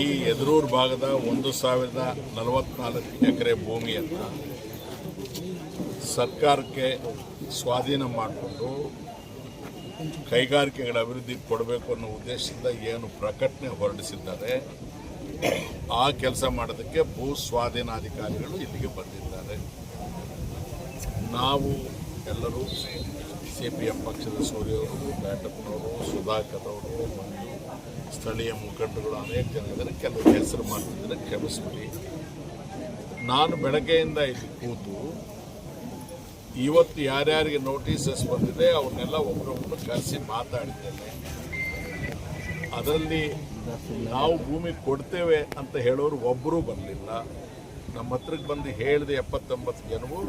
ಈ ಎದುರೂರು ಭಾಗದ ಒಂದು ಸಾವಿರದ ನಲವತ್ನಾಲ್ಕು ಎಕರೆ ಭೂಮಿಯನ್ನು ಸರ್ಕಾರಕ್ಕೆ ಸ್ವಾಧೀನ ಮಾಡಿಕೊಂಡು ಕೈಗಾರಿಕೆಗಳ ಅಭಿವೃದ್ಧಿ ಕೊಡಬೇಕು ಅನ್ನೋ ಉದ್ದೇಶದಿಂದ ಏನು ಪ್ರಕಟಣೆ ಹೊರಡಿಸಿದ್ದಾರೆ, ಆ ಕೆಲಸ ಮಾಡೋದಕ್ಕೆ ಭೂ ಸ್ವಾಧೀನಾಧಿಕಾರಿಗಳು ಇಲ್ಲಿಗೆ ಬಂದಿದ್ದಾರೆ. ನಾವು ಎಲ್ಲರೂ ಸಿ ಪಿ ಎಂ ಪಕ್ಷದ ಸೂರ್ಯವರು ಬ್ಯಾಟಪ್ಪನವರು ಸುಧಾಕರ್ ಅವರು ಮತ್ತು ಸ್ಥಳೀಯ ಮುಖಂಡರುಗಳು ಅನೇಕ ಜನ ಇದ್ದಾರೆ. ಕೆಲವು ಹೆಸರು ಮಾಡ್ತಿದ್ದಾರೆ ಕ್ಷಮಿಸ್ಬಿಡಿ. ನಾನು ಬೆಳಗ್ಗೆಯಿಂದ ಇಲ್ಲಿ ಕೂತು ಇವತ್ತು ಯಾರ್ಯಾರಿಗೆ ನೋಟಿಸಸ್ ಬಂದಿದೆ, ಅವ್ರನ್ನೆಲ್ಲ ಒಬ್ಬರೊಬ್ಬರು ಕರೆಸಿ ಮಾತಾಡಿದ್ದೇನೆ. ಅದರಲ್ಲಿ ನಾವು ಭೂಮಿ ಕೊಡ್ತೇವೆ ಅಂತ ಹೇಳೋರು ಒಬ್ಬರೂ ಬರಲಿಲ್ಲ. ನಮ್ಮ ಹತ್ರಕ್ಕೆ ಬಂದು ಹೇಳಿದೆ ಎಪ್ಪತ್ತೊಂಬತ್ತು ಜನವು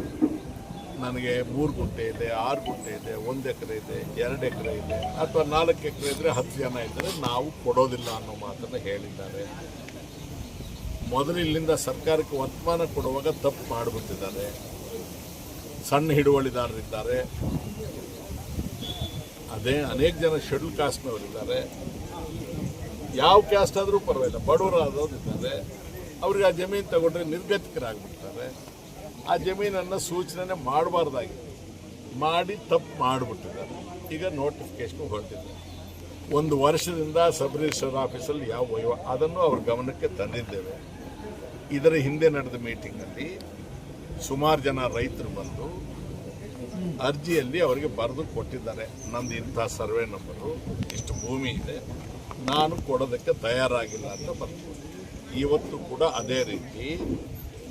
ನನಗೆ ಮೂರು ಗುಂಟೆ ಇದೆ, ಆರು ಗುಂಟೆ ಇದೆ, ಒಂದು ಎಕರೆ ಇದೆ, ಎರಡು ಎಕರೆ ಇದೆ, ಅಥವಾ ನಾಲ್ಕು ಎಕರೆ ಇದ್ದರೆ ಹತ್ತು ಜನ ಇದ್ದರೆ. ನಾವು ಕೊಡೋದಿಲ್ಲ ಅನ್ನೋ ಮಾತನ್ನು ಹೇಳಿದ್ದಾರೆ. ಮೊದಲು ಇಲ್ಲಿಂದ ಸರ್ಕಾರಕ್ಕೆ ವರ್ತಮಾನ ಕೊಡುವಾಗ ತಪ್ಪು ಮಾಡಿಬಿಟ್ಟಿದ್ದಾರೆ. ಸಣ್ಣ ಹಿಡುವಳಿದಾರರಿದ್ದಾರೆ. ಅದೇ ಅನೇಕ ಜನ ಶೆಡ್ಯೂಲ್ ಕಾಸ್ಟ್ನವರಿದ್ದಾರೆ ಯಾವ ಕ್ಯಾಸ್ಟ್ ಆದರೂ ಪರವಾಗಿಲ್ಲ ಬಡವರಾದವ್ರು ಇದ್ದಾರೆ ಅವ್ರಿಗೆ ಆ ಜಮೀನು ತಗೊಂಡ್ರೆ ನಿರ್ಗತಿಕರಾಗ್ಬಿಡ್ತಾರೆ. ಆ ಜಮೀನನ್ನು ಸೂಚನೆ ಮಾಡಬಾರ್ದಾಗಿ. ಮಾಡಿ ತಪ್ಪು ಮಾಡಿಬಿಟ್ಟಿದ್ದಾರೆ ಈಗ ನೋಟಿಫಿಕೇಶನ್ ಹೊರಟಿದೆ. ಒಂದು ವರ್ಷದಿಂದ ಸಬ್ ರಿಜಿಸ್ಟರ್ ಆಫೀಸಲ್ಲಿ ಯಾವ ವಹಿವ ಅದನ್ನು ಅವ್ರ ಗಮನಕ್ಕೆ ತಂದಿದ್ದೇವೆ. ಇದರ ಹಿಂದೆ ನಡೆದ ಮೀಟಿಂಗಲ್ಲಿ ಸುಮಾರು ಜನ ರೈತರು ಬಂದು ಅರ್ಜಿಯಲ್ಲಿ ಅವರಿಗೆ ಬರೆದು ಕೊಟ್ಟಿದ್ದಾರೆ. ನಂದು ಇಂಥ ಸರ್ವೆ ನಂಬರು, ಇಷ್ಟು ಭೂಮಿ ಇದೆ, ನಾನು ಕೊಡೋದಕ್ಕೆ ತಯಾರಾಗಿಲ್ಲ ಅಂತ ಬರ್ತೀನಿ ಇವತ್ತು ಕೂಡ ಅದೇ ರೀತಿ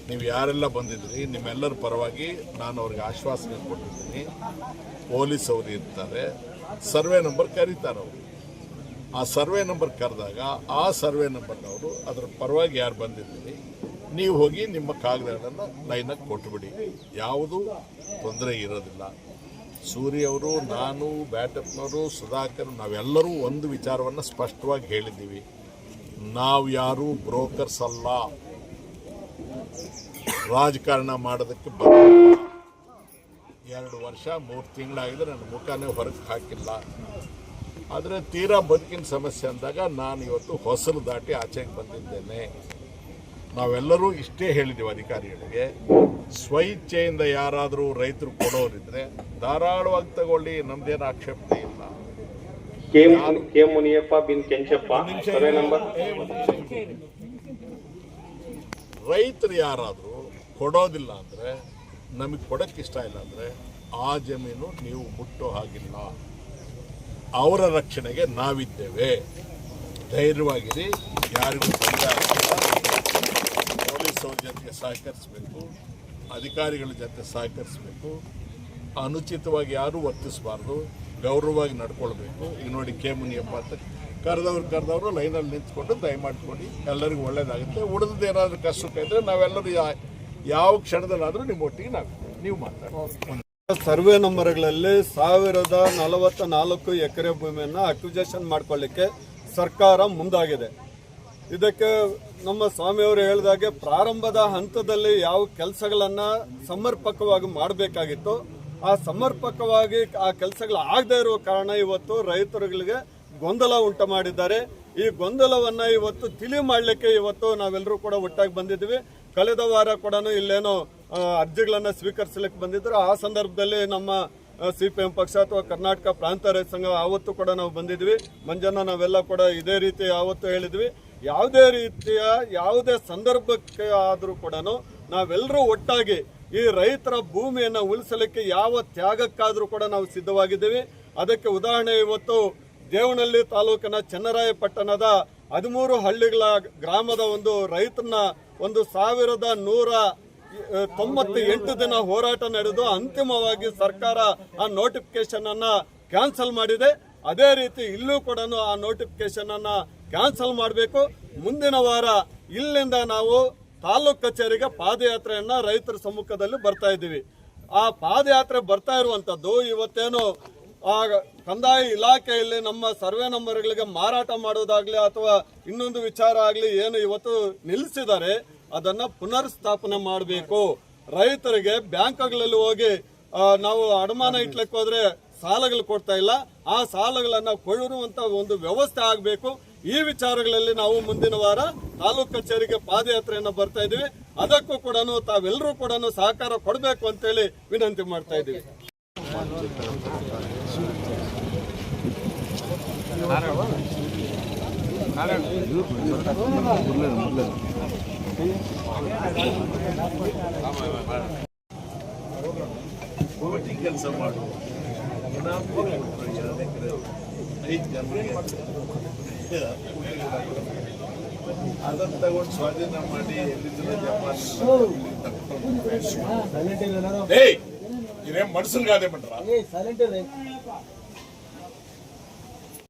ನೀವು ಯಾರೆಲ್ಲ ಬಂದಿದ್ರಿ, ನಿಮ್ಮೆಲ್ಲರ ಪರವಾಗಿ ನಾನು ಅವ್ರಿಗೆ ಆಶ್ವಾಸನೆ ಕೊಟ್ಟಿದ್ದೀನಿ. ಪೊಲೀಸ್ ಅವರು ಇರ್ತಾರೆ, ಸರ್ವೆ ನಂಬರ್ ಕರೀತಾರೆ ಅವರು. ಆ ಸರ್ವೆ ನಂಬರ್ ಕರೆದಾಗ, ಆ ಸರ್ವೆ ನಂಬರ್ನವರು ಅದರ ಪರವಾಗಿ ಯಾರು ಬಂದಿದ್ದೀರಿ, ನೀವು ಹೋಗಿ ನಿಮ್ಮ ಕಾಗದಗಳನ್ನು ಲೈನಾಗಿ ಕೊಟ್ಟುಬಿಡಿ ಯಾವುದೂ ತೊಂದರೆ ಇರೋದಿಲ್ಲ. ಸೂರ್ಯ ಅವರು, ನಾನು, ಬ್ಯಾಟಪ್ನವರು, ಸುಧಾಕರ್, ನಾವೆಲ್ಲರೂ ಒಂದು ವಿಚಾರವನ್ನು ಸ್ಪಷ್ಟವಾಗಿ ಹೇಳಿದ್ದೀವಿ. ನಾವು ಯಾರೂ ಬ್ರೋಕರ್ಸ್ ಅಲ್ಲ. ರಾಜಕಾರಣ ಮಾಡೋದಕ್ಕೆ ಬಂದಿಲ್ಲ. ಎರಡು ವರ್ಷ ಮೂರು ತಿಂಗಳಾಗಿದೆ ನನ್ನ ಮುಖನೇ ಹೊರಗೆ ಹಾಕಿಲ್ಲ. ಆದರೆ ತೀರಾ ಬದುಕಿನ ಸಮಸ್ಯೆ ಅಂದಾಗ ನಾನು ಇವತ್ತು ಹೊಸಲು ದಾಟಿ ಆಚೆಗೆ ಬಂದಿದ್ದೇನೆ. ನಾವೆಲ್ಲರೂ ಇಷ್ಟೇ ಹೇಳಿದ್ದೀವಿ ಅಧಿಕಾರಿಗಳಿಗೆ ಸ್ವಇಚ್ಛೆಯಿಂದ ಯಾರಾದರೂ ರೈತರು ಕೊಡೋರಿದ್ರೆ ಧಾರಾಳವಾಗಿ ತಗೊಳ್ಳಿ ನಮ್ದೇನು ಆಕ್ಷೇಪಣೆ ಇಲ್ಲ. ರೈತರು ಯಾರಾದರೂ ಕೊಡೋದಿಲ್ಲ ಅಂದರೆ, ನಮಗೆ ಕೊಡೋಕ್ಕೆ ಇಷ್ಟ ಇಲ್ಲ ಅಂದರೆ, ಆ ಜಮೀನು ನೀವು ಮುಟ್ಟೋ ಹಾಗಿಲ್ಲ. ಅವರ ರಕ್ಷಣೆಗೆ ನಾವಿದ್ದೇವೆ. ಧೈರ್ಯವಾಗಿರಿ, ಯಾರಿಗೂ ತೊಂದರೆ ಆಗಿಲ್ಲ ಪೊಲೀಸ್ ಅವ್ರ ಜೊತೆಗೆ ಸಹಕರಿಸಬೇಕು, ಅಧಿಕಾರಿಗಳ ಜೊತೆ ಸಹಕರಿಸಬೇಕು, ಅನುಚಿತವಾಗಿ ಯಾರೂ ವರ್ತಿಸಬಾರ್ದು, ಗೌರವವಾಗಿ ನಡ್ಕೊಳ್ಬೇಕು. ಈಗ ನೋಡಿ ಕೆ ಮುನಿಯಪ್ಪ ಅಂತ ಕರೆದವ್ರು ಕರೆದವರು ಲೈನಲ್ಲಿ ನಿಂತ್ಕೊಂಡು ದಯಮಾಡ್ಕೊಂಡು ಎಲ್ಲರಿಗೂ ಒಳ್ಳೇದಾಗುತ್ತೆ. ಉಳಿದದ್ದು ಏನಾದರೂ ಕಷ್ಟಕ್ಕೆ ಇದ್ದರೆ ನಾವೆಲ್ಲರೂ ಯಾವ ಕ್ಷಣದಲ್ಲಾದರೂ ನಿಮ್ಮ ಒಟ್ಟಿಗೆ ನಾವು ನೀವು ಮಾತಾಡಿ. ಸರ್ವೆ ನಂಬರ್ಗಳಲ್ಲಿ ಸಾವಿರದ ನಲವತ್ತ ನಾಲ್ಕು ಎಕರೆ ಭೂಮಿಯನ್ನು ಅಕ್ವಿಜೇಷನ್ ಮಾಡ್ಕೊಳ್ಳಿಕ್ಕೆ ಸರ್ಕಾರ ಮುಂದಾಗಿದೆ. ಇದಕ್ಕೆ ನಮ್ಮ ಸ್ವಾಮಿಯವರು ಹೇಳಿದಾಗೆ ಪ್ರಾರಂಭದ ಹಂತದಲ್ಲಿ ಯಾವ ಕೆಲಸಗಳನ್ನ ಸಮರ್ಪಕವಾಗಿ ಮಾಡಬೇಕಾಗಿತ್ತು. ಆ ಸಮರ್ಪಕವಾಗಿ ಆ ಕೆಲಸಗಳು ಆಗದೇ ಇರುವ ಕಾರಣ ಇವತ್ತು ರೈತರುಗಳಿಗೆ ಗೊಂದಲ ಉಂಟು ಮಾಡಿದ್ದಾರೆ. ಈ ಗೊಂದಲವನ್ನ ಇವತ್ತು ತಿಳಿ ಮಾಡಲಿಕ್ಕೆ ಇವತ್ತು ನಾವೆಲ್ಲರೂ ಕೂಡ ಒಟ್ಟಾಗಿ ಬಂದಿದ್ವಿ ಕಳೆದ ವಾರ ಕೂಡ ಇಲ್ಲೇನೋ ಅರ್ಜಿಗಳನ್ನು ಸ್ವೀಕರಿಸಲಿಕ್ಕೆ ಬಂದಿದ್ರು. ಆ ಸಂದರ್ಭದಲ್ಲಿ ನಮ್ಮ ಸಿ ಪಿ ಎಂ ಪಕ್ಷ ಅಥವಾ ಕರ್ನಾಟಕ ಪ್ರಾಂತ ರೈತ ಸಂಘ ಆವತ್ತು ಕೂಡ ನಾವು ಬಂದಿದ್ವಿ. ಮಂಜನ್ನ ನಾವೆಲ್ಲ ಕೂಡ ಇದೇ ರೀತಿ ಆವತ್ತು ಹೇಳಿದ್ವಿ. ಯಾವುದೇ ರೀತಿಯ, ಯಾವುದೇ ಸಂದರ್ಭಕ್ಕೆ ಆದರೂ ಕೂಡ ನಾವೆಲ್ಲರೂ ಒಟ್ಟಾಗಿ ಈ ರೈತರ ಭೂಮಿಯನ್ನು ಉಳಿಸಲಿಕ್ಕೆ ಯಾವ ತ್ಯಾಗಕ್ಕಾದರೂ ಕೂಡ ನಾವು ಸಿದ್ಧವಾಗಿದ್ದೀವಿ. ಅದಕ್ಕೆ ಉದಾಹರಣೆ ಇವತ್ತು ದೇವನಹಳ್ಳಿ ತಾಲೂಕಿನ ಚನ್ನರಾಯಪಟ್ಟಣದ ಹದಿಮೂರು ಹಳ್ಳಿಗಳ ಗ್ರಾಮದ ಒಂದು ರೈತನ ಒಂದು ಸಾವಿರದ ನೂರ ತೊಂಬತ್ತು ಎಂಟು ದಿನ ಹೋರಾಟ ನಡೆದು ಅಂತಿಮವಾಗಿ ಸರ್ಕಾರ ಆ ನೋಟಿಫಿಕೇಶನ್ ಅನ್ನ ಕ್ಯಾನ್ಸಲ್ ಮಾಡಿದೆ. ಅದೇ ರೀತಿ ಇಲ್ಲೂ ಕೂಡ ಆ ನೋಟಿಫಿಕೇಶನ್ ಅನ್ನ ಕ್ಯಾನ್ಸಲ್ ಮಾಡಬೇಕು. ಮುಂದಿನ ವಾರ ಇಲ್ಲಿಂದ ನಾವು ತಾಲೂಕ್ ಕಚೇರಿಗೆ ಪಾದಯಾತ್ರೆಯನ್ನ ರೈತರ ಸಮ್ಮುಖದಲ್ಲಿ ಬರ್ತಾ ಇದ್ದೀವಿ. ಆ ಪಾದಯಾತ್ರೆ ಬರ್ತಾ ಇರುವಂತದ್ದು ಇವತ್ತೇನು ಆ ಕಂದಾಯ ಇಲಾಖೆಯಲ್ಲಿ ನಮ್ಮ ಸರ್ವೆ ನಂಬರ್ಗಳಿಗೆ ಮಾರಾಟ ಮಾಡೋದಾಗ್ಲಿ ಅಥವಾ ಇನ್ನೊಂದು ವಿಚಾರ ಆಗಲಿ ಏನು ಇವತ್ತು ನಿಲ್ಲಿಸಿದರೆ ಅದನ್ನ ಪುನರ್ ಸ್ಥಾಪನೆ ಮಾಡಬೇಕು. ರೈತರಿಗೆ ಬ್ಯಾಂಕ್ಗಳಲ್ಲಿ ಹೋಗಿ ನಾವು ಅಡಮಾನ ಇಟ್ಲಿಕ್ಕೆ ಹೋದ್ರೆ ಸಾಲಗಳು ಕೊಡ್ತಾ ಇಲ್ಲ. ಆ ಸಾಲಗಳನ್ನ ಕೊಡುವಂತ ಒಂದು ವ್ಯವಸ್ಥೆ ಆಗಬೇಕು. ಈ ವಿಚಾರಗಳಲ್ಲಿ ನಾವು ಮುಂದಿನ ವಾರ ತಾಲೂಕು ಕಚೇರಿಗೆ ಪಾದಯಾತ್ರೆಯನ್ನು ಬರ್ತಾ ಇದೀವಿ ಅದಕ್ಕೂ ಕೂಡ ತಾವೆಲ್ಲರೂ ಕೂಡ ಸಹಕಾರ ಕೊಡಬೇಕು ಅಂತೇಳಿ ವಿನಂತಿ ಮಾಡ್ತಾ ಇದ್ದೀವಿ. ಕೆಲಸ ಮಾಡುವ ಅದನ್ನ ತಗೊಂಡು ಸ್ವಾಧೀನ ಮಾಡಿ ಎಲ್ಲಿದ್ದಿಲ್ಲ ಜಪಾನ್ ಮನುಷ್ಯನ್ಗಾದೆ ಮಾಡ್ರ